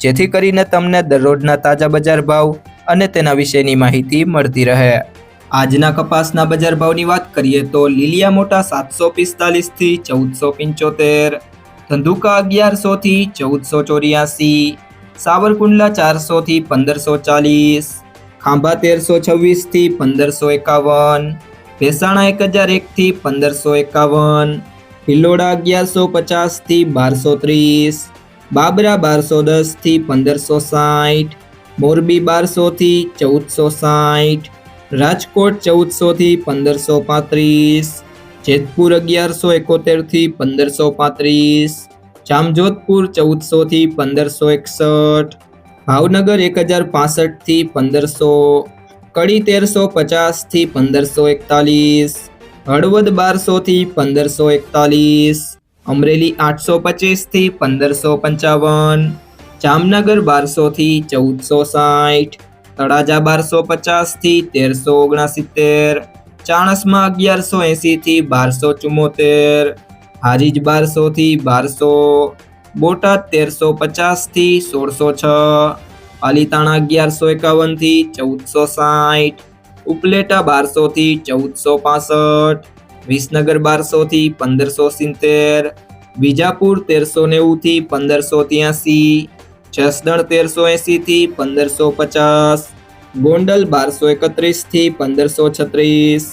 જેથી કરીને તમને દરરોજના તાજા બજાર ભાવ અને તેના વિશેની માહિતી મળતી રહે. આજના કપાસના બજાર ભાવની વાત કરીએ તો લીલિયા મોટા સાતસો પિસ્તાલીસથી ચૌદસો પંચોતેર, ધંધુકા અગિયારસોથી ચૌદસો ચોર્યાસી, સાવરકુંડલા ચારસોથી પંદરસો ચાલીસ, ખાંભા તેરસો છવ્વીસથી પંદરસો એકાવન, ભેસાણા એક હજાર એકથી પંદરસો એકાવન, ભિલોડા અગિયારસો પચાસથી બારસો ત્રીસ બાબરા બારસો દસથી પંદરસો સાઠ, મોરબી બારસોથી ચૌદસો સાઠ, રાજકોટ ચૌદસોથી પંદરસો પાંત્રીસ, જેતપુર અગિયારસો એકોતેરથી પંદરસો પાંત્રીસ, જામજોધપુર ચૌદસોથી પંદરસો એકસઠ, ભાવનગર એક હજાર પાસઠથી પંદરસો, કડી તેરસો પચાસથી પંદરસો એકતાલીસ, હળવદ બારસોથી પંદરસો એકતાલીસ અમરેલી આઠસો પચીસથી પંદરસો પંચાવન, જામનગર બારસોથી ચૌદસો સાઠ, તળાજા બારસો પચાસથી તેરસો ઓગણસિત્તેર, ચાણસમાં અગિયારસો એંસીથી બારસો ચુમ્મોતેર, હારીજ બારસોથી બારસો, બોટાદ તેરસો પચાસથી સોળસો છ, પાલીતાણા અગિયારસો એકાવનથી ચૌદસો સાઠ, ઉપલેટા બારસોથી ચૌદસો પાસઠ વિસનગર બારસોથી પંદરસો સિત્તેર વિજાપુર તેરસો નેવુંથી પંદરસો ત્યાસી, જસદણ તેરસો એંસીથી પંદરસો પચાસ, ગોંડલ બારસો એકત્રીસથી પંદરસો છત્રીસ,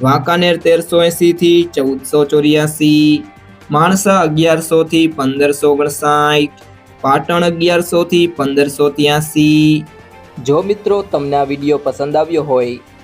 વાંકાનેર તેરસો એંસીથી ચૌદસો ચોર્યાસી, માણસા અગિયારસોથી પંદરસો ઓગણસાઠ, પાટણ અગિયારસોથી પંદરસો ત્યાસી. જો મિત્રો તમને આ વીડિયો પસંદ આવ્યો હોય